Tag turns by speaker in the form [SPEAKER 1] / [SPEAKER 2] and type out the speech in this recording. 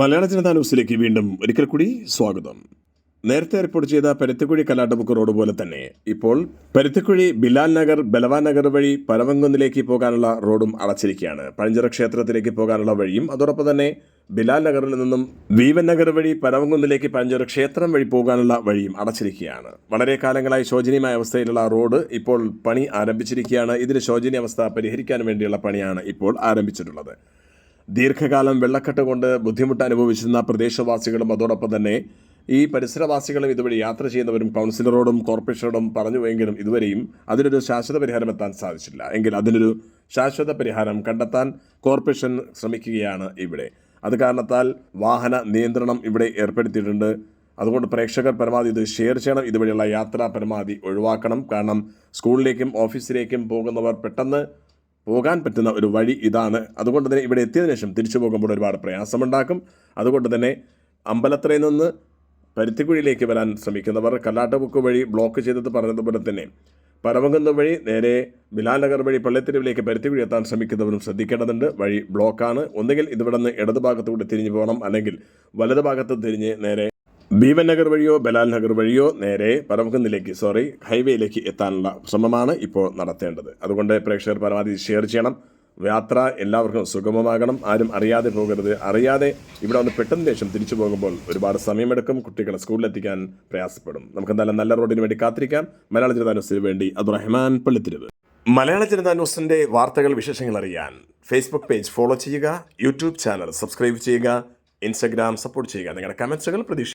[SPEAKER 1] മലയാള ജനതാ ന്യൂസിലേക്ക് വീണ്ടും ഒരിക്കൽ കൂടി സ്വാഗതം. നേരത്തെ റിപ്പോർട്ട് ചെയ്ത പരുത്തിക്കുഴി കലാട്ടമുക്ക് റോഡ് പോലെ തന്നെ ഇപ്പോൾ പരുത്തിക്കുഴി ബിലാൽ നഗർ ബലവാൻ നഗർ വഴി പരവങ്കുന്നിലേക്ക് പോകാനുള്ള റോഡും അടച്ചിരിക്കുകയാണ്. പഴഞ്ചിറ ക്ഷേത്രത്തിലേക്ക് പോകാനുള്ള വഴിയും അതോടൊപ്പം തന്നെ ബിലാൽ നഗറിൽ നിന്നും വീവൻ നഗർ വഴി പരവങ്കുന്നിലേക്ക് പഴഞ്ചിറ ക്ഷേത്രം വഴി പോകാനുള്ള വഴിയും അടച്ചിരിക്കുകയാണ്. വളരെ കാലങ്ങളായി ശോചനീയമായ അവസ്ഥയിലുള്ള റോഡ് ഇപ്പോൾ പണി ആരംഭിച്ചിരിക്കുകയാണ്. ഇതിന് ശോചനീയ അവസ്ഥ പരിഹരിക്കാൻ വേണ്ടിയുള്ള പണിയാണ് ഇപ്പോൾ ആരംഭിച്ചിട്ടുള്ളത്. ദീർഘകാലം വെള്ളക്കെട്ട് കൊണ്ട് ബുദ്ധിമുട്ട് അനുഭവിച്ചിരുന്ന പ്രദേശവാസികളും അതോടൊപ്പം തന്നെ ഈ പരിസരവാസികളും ഇതുവഴി യാത്ര ചെയ്യുന്നവരും കൗൺസിലറോടും കോർപ്പറേഷനോടും പറഞ്ഞുവെങ്കിലും ഇതുവരെയും അതിനൊരു ശാശ്വത പരിഹാരം എത്താൻ സാധിച്ചില്ല. എങ്കിൽ അതിനൊരു ശാശ്വത പരിഹാരം കണ്ടെത്താൻ കോർപ്പറേഷൻ ശ്രമിക്കുകയാണ് ഇവിടെ. അത് കാരണത്താൽ വാഹന നിയന്ത്രണം ഇവിടെ ഏർപ്പെടുത്തിയിട്ടുണ്ട്. അതുകൊണ്ട് പ്രേക്ഷകർ പരമാവധി ഇത് ഷെയർ ചെയ്യണം. ഇതുവഴിയുള്ള യാത്ര പരമാവധി ഒഴിവാക്കണം. കാരണം സ്കൂളിലേക്കും ഓഫീസിലേക്കും പോകുന്നവർ പെട്ടെന്ന് പോകാൻ പറ്റുന്ന ഒരു വഴി ഇതാണ്. അതുകൊണ്ട് തന്നെ ഇവിടെ എത്തിയതിനു ശേഷം തിരിച്ചു പോകുമ്പോൾ ഒരുപാട് പ്രയാസമുണ്ടാക്കും. അതുകൊണ്ട് തന്നെ അമ്പലത്തറയിൽ നിന്ന് പരുത്തിക്കുഴിയിലേക്ക് വരാൻ ശ്രമിക്കുന്നവർ കല്ലാട്ടുമുക്ക് വഴി ബ്ലോക്ക് ചെയ്തത് പറഞ്ഞതുപോലെ തന്നെ പരമകുന്ന് വഴി നേരെ ബിലാൽ നഗർ വഴി പള്ളിത്തെരുവിലേക്ക് പരുത്തിക്കുഴി എത്താൻ ശ്രമിക്കുന്നവരും ശ്രദ്ധിക്കേണ്ടതുണ്ട്. വഴി ബ്ലോക്കാണ് ഒന്നുകിൽ ഇതിവിടെ നിന്ന് ഇടതുഭാഗത്തൂടെ തിരിഞ്ഞു പോകണം. അല്ലെങ്കിൽ വലതുഭാഗത്ത് തിരിഞ്ഞ് നേരെ ഭീമൻ നഗർ വഴിയോ ബലാൽ നഗർ വഴിയോ നേരെ പരമകുന്നിലേക്ക് സോറി ഹൈവേയിലേക്ക് എത്താനുള്ള ശ്രമമാണ് ഇപ്പോൾ നടത്തേണ്ടത്. അതുകൊണ്ട് പ്രേക്ഷകർ പരമാവധി ഷെയർ ചെയ്യണം. യാത്ര എല്ലാവർക്കും സുഗമമാകണം. ആരും അറിയാതെ പോകരുത്. അറിയാതെ ഇവിടെ വന്ന് പെട്ടെന്ന് ശേഷം തിരിച്ചു പോകുമ്പോൾ ഒരുപാട് സമയമെടുക്കും. കുട്ടികളെ സ്കൂളിലെത്തിക്കാൻ പ്രയാസപ്പെടും. നമുക്ക് എന്തായാലും നല്ല റോഡിന് വേണ്ടി കാത്തിരിക്കാം. മലയാള ജനതാ ന്യൂസിന് വേണ്ടി അബ്ദുറഹ്മാൻ പള്ളിത്തിരുവ്. മലയാള ജനതാ ന്യൂസിന്റെ വാർത്തകൾ വിശേഷങ്ങൾ അറിയാൻ ഫേസ്ബുക്ക് പേജ് ഫോളോ ചെയ്യുക. യൂട്യൂബ് ചാനൽ സബ്സ്ക്രൈബ് ചെയ്യുക. ഇൻസ്റ്റഗ്രാം സപ്പോർട്ട് ചെയ്യുക. നിങ്ങളുടെ കമൻസുകൾ പ്രതീക്ഷ